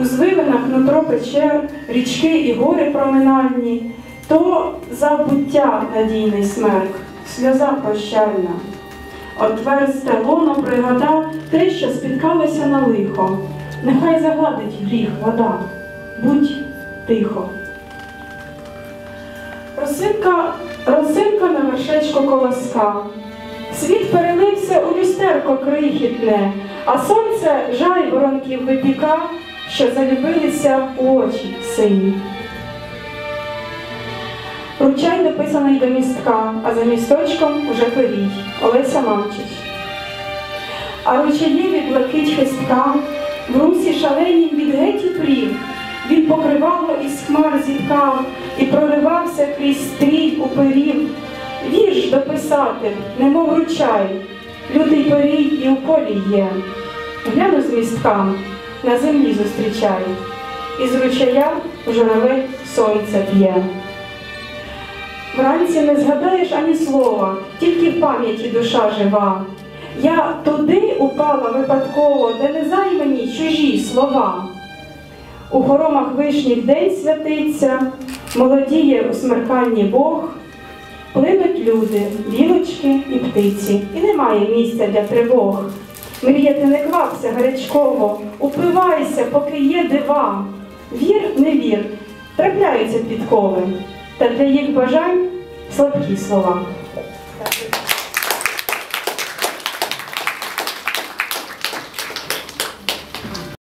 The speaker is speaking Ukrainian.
У звивинах нутро печер, річки і гори проминальні, то забуття надійний смерк, сльоза прощальна. Отверсте лоно пригада те, що спіткалося на лихо. Нехай загладить гріх вода, будь тихо. Росинка, росинка на вершечку колоска. Світ перелився у люстерко крихітне, а сонце жайворонків випіка, що залюбилися у очі сині. Ручай дописаний до містка, а за місточком уже перій Олеся Мамчич. А ручаєві блакить хистка, в русі шаленім від геть упрів, він покривало із хмар зіткав і проривався крізь стрій уперів. Вірш дописати, немов ручай, лютий порій і у полі є. Гляну з містка, на землі зустрічай, із ручая журавель сонце п'є. Вранці не згадаєш ані слова, тільки в пам'яті душа жива. Я туди упала випадково, де не займані чужі слова. У хоромах вишніх день святиться, молодіє у смерканні Бог, плинуть люди, білочки і птиці, і немає місця для тривог. Мріяти не квапся гарячково, упивайся, поки є дива. Вір, не вір, трапляються підкови, та для їх бажань слабкі слова.